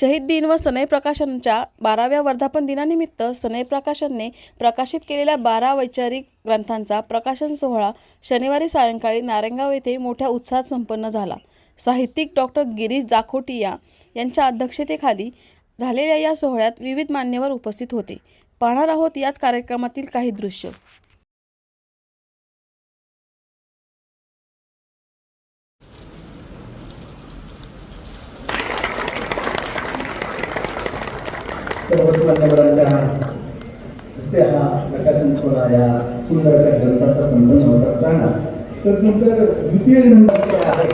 शहीद दिन व सनई प्रकाशनच्या बाराव्या वर्धापन दिनानिमित्त सनई प्रकाशनने प्रकाशित केलेल्या बारा वैचारिक ग्रंथांचा प्रकाशन सोहळा शनिवारी सायंकाळी नारंगाव येथे मोठ्या उत्साहात संपन्न झाला. साहित्यिक डॉक्टर गिरीश जाखोटिया यांच्या अध्यक्षतेखाली झालेल्या या सोहळ्यात विविध मान्यवर उपस्थित होते. पाहणार आहोत याच कार्यक्रमातील काही दृश्य. सर्वच मान्यवरांच्या हस्ते हा प्रकाशन सोहळा या सुंदर अशा ग्रंथाचा संबंध होत असताना तर नंतर द्वितीय ग्रंथ आहे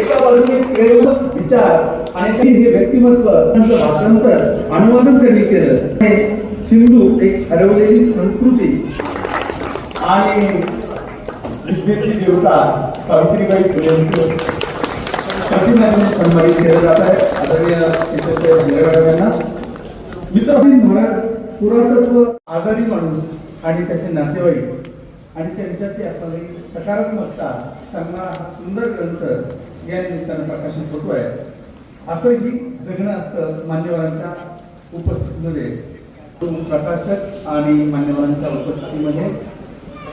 एका बाजूने प्रेम विचार आणि ते हे व्यक्तिमत्व त्यांचं भाषांतर अनुवादन त्यांनी केलं. हे सिंधू एक हरवलेली संस्कृती आणि विद्येची देवता सावित्रीबाई फुलेंचं प्रतिमाने सन्मानित केलं जात आहे. आदरणीय शिक्षक यांना मित्र भारत पुरातत्व आजारी माणूस आणि त्याचे नातेवाईक आणि त्यांच्यात असणारी सकारात्मकता सांगणारा हा सुंदर ग्रंथ या निमित्तानं प्रकाशित होतोय. असंही जगणं असतं मान्यवरांच्या उपस्थितीमध्ये. प्रकाशक आणि मान्यवरांच्या उपस्थितीमध्ये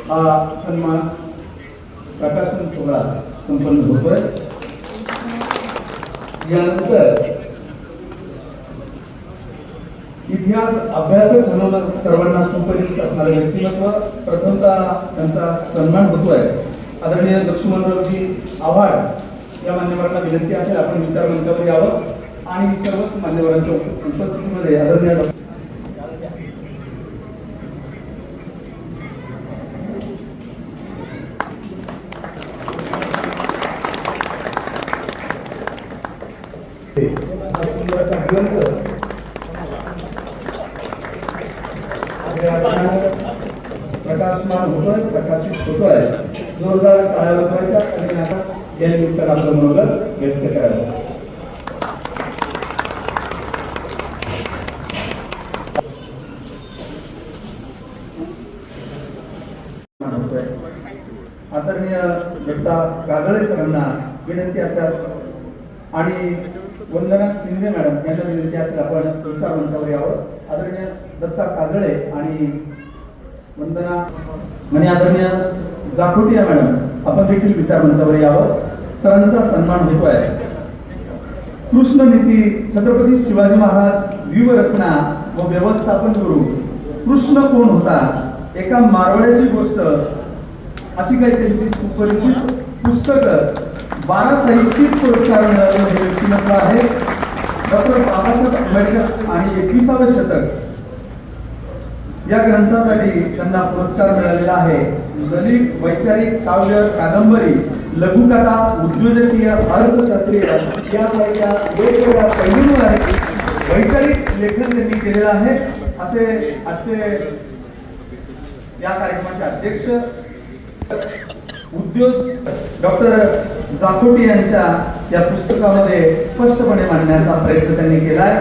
हा सन्मान प्रकाशन सोहळा संपन्न होतोय. यानंतर इतिहास अभ्यासक म्हणून सर्वांना सुपरिचित असणारे व्यक्तिमत्व प्रथमतः त्यांचा सन्मान होतोय. आदरणीय लक्ष्मणरावजी आव्हाड या मान्यवरांना विनंती असेल आपण विचार मंचावर यावं. आणि सर्वच मान्यवरांच्या उपस्थितीमध्ये आदरणीय डॉ- हा सुंदर असा ग्रंथ प्रकाशमान होतोय प्रकाशित होतोय. जोरदार टाळ्या वाजवायच्या आणि आता या निमित्तानं आपलं मनोगत व्यक्त करायला आदरणीय दत्ता काजळे सरांना विनंती असतात. आणि वंदना शिंदे मॅडम यांना विनंती असेल आपण तुमच्या मंचावर यावं. आदरणीय दत्ता काजळे आणि वंदना आणि आदरणीय जाखोटिया मॅडम आपण देखील विचार मंचावर यावं. सरांचा सन्मान होतोय. कृष्ण नीती छत्रपती शिवाजी महाराज व्यूहरचना व व्यवस्थापन गुरु. कृष्ण कोण होता? एका मारवाड्याची गोष्ट. अशी काही त्यांची सुपरिचित पुस्तकं बारा साहित्यिक पुरस्कार मिळालेलं हे व्यक्तिमत्व आहे. डॉक्टर बाबासाहेब आंबेडकर आणि एकविसावे शतक. या ग्रंथासाठी त्यांना पुरस्कार मिळालेला आहे. दलित वैचारिक काव्य कादंबरी लघुकथा उद्योजकीय अर्थशास्त्रीय यासारख्या वेगवेगळ्या पैलूंवर वैचारिक लेखन त्यांनी केलेलं आहे. असे आजचे या कार्यक्रमाचे अध्यक्ष उद्योग डॉक्टर जाखोटी यांच्या या पुस्तकामध्ये स्पष्टपणे मांडण्याचा प्रयत्न त्यांनी केलाय.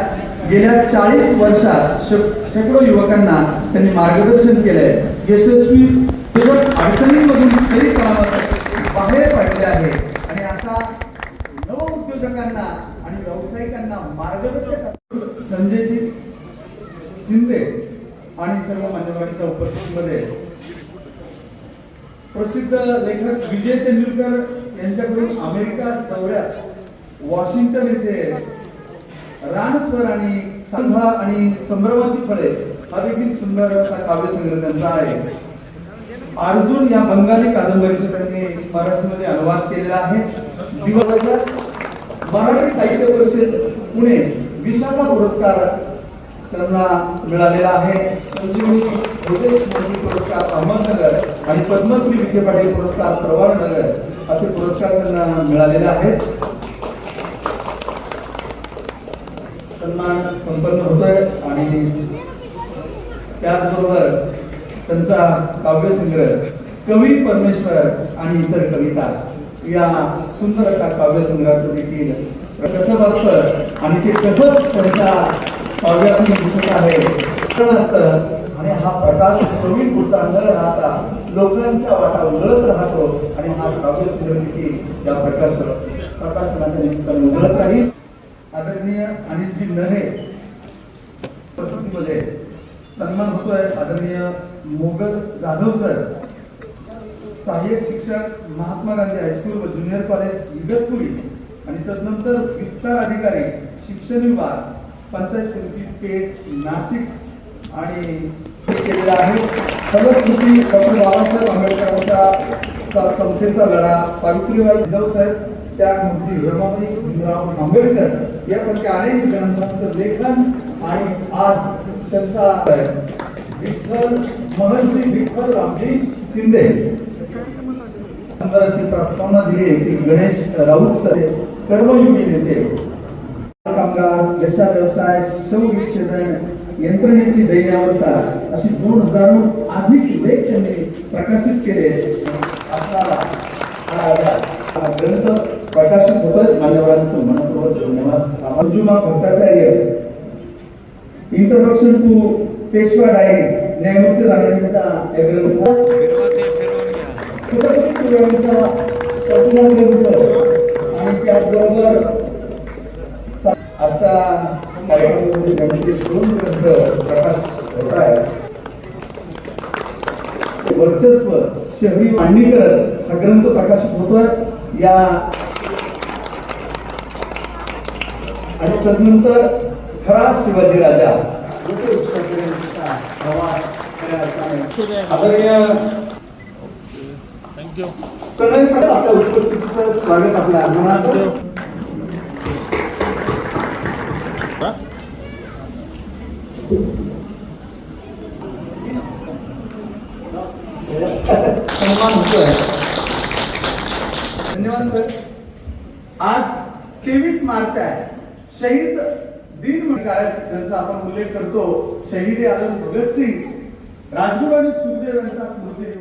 गेल्या चाळीस वर्षात शेकडो युवकांना त्यांनी मार्गदर्शन केलंय. यशस्वी युवक अडचणींमधून सही सलामत बाहेर पडले आहे. आणि असा नव उद्योजकांना आणि व्यावसायिकांना मार्गदर्शक संजयजी शिंदे आणि सर्व मान्यवरांच्या उपस्थितीमध्ये प्रसिद्ध लेखक विजय तेंडुलकर यांच्याकडून अमेरिका दौऱ्यात वॉशिंग्टन येथे रानस्वर आणि संझा आणि संभ्रमाची फळे हा देखील सुंदर असा काव्यसंग्रह त्यांचा आहे. अर्जुन या बंगाली कादंबरीचा त्यांनी मराठीमध्ये अनुवाद केलेला आहे. दिवसाच्या मराठी साहित्य परिषद पुणे विशाखा पुरस्कार त्यांना मिळालेला आहे. संजीवनी हृदय स्मृती पुरस्कार अहमदनगर आणि पद्मश्री विखे पाटील पुरस्कार प्रवारनगर असे पुरस्कार त्यांना मिळालेले आहेत. सन्मान संपन्न होतोय आणि त्याचबरोबर त्यांचा काव्यसंग्रह कवी परमेश्वर आणि इतर कविता या सुंदर अशा काव्यसंग्रहाचं देखील कसं असतं. आणि ते कसं त्यांच्या काव्यातून दिसत आहे. आणि हा प्रकाश कवी पुरता न राहता लोकांच्या वाटा उजळत राहतो आणि हा काव्य देखील या प्रकाश प्रकाशनाच्या निमित्ताने उजळत राहील. आदरणीय अनिलजी नरे प्रस्तुतीमध्ये सन्मान होतोय आदरणीय मोगल जाधव सर. सहाय्यक शिक्षक महात्मा गांधी हायस्कूल व ज्युनियर कॉलेज इगतपुरी. आणि तदनंतर विस्तार अधिकारी शिक्षण विभाग. पंचायत समिती पेठ नाशिक आणि हे केलेलं आहे. फलस्मृती डॉक्टर बाबासाहेब आंबेडकरांचा चा लढा सावित्रीबाई जिजाऊ साहेब त्यागमूर्ती रमाबाई भीमराव आंबेडकर यासारख्या अनेक ग्रंथांचं लेखन आणि आज त्यांचा विठ्ठल महर्षी विठ्ठल रामजी शिंदे. सुंदर अशी प्रार्थना दिली की गणेश राऊत सर कर्मयोगी नेते. कामगार यशा व्यवसाय शवविच्छेदन यंत्रणेची दैन्यावस्था अशी दोन हजारहून अधिक लेख त्यांनी प्रकाशित केले. हा ग्रंथ प्रकाशित होतोय. मान्यवरांचं मनपूर्वक धन्यवाद. Manjuma Bhattacharya introduction to Peshwa diaries न्यायमूर्ती रानडेंचा या ग्रंथ छत्रपती शिवरायांचा प्रतिमा ग्रंथ आणि त्याचबरोबर स- आजच्या कार्यक्रमामध्ये त्यांचे दोन ग्रंथ प्रकाश होत आहे वर्चस्व शहरी मांडणी करत हा ग्रंथ प्रकाशित होतोय. या आणि तदनंतर खरा शिवाजी राजा. आदरणीय स्वागत आपल्या सन्मान होतोय धन्यवाद सर. आज तेवीस मार्च आहे. शहीद दिन कारक ज्यांचा आपण उल्लेख करतो शहीद आलम भगतसिंग राजगुरू आणि सुखदेव यांचा स्मृती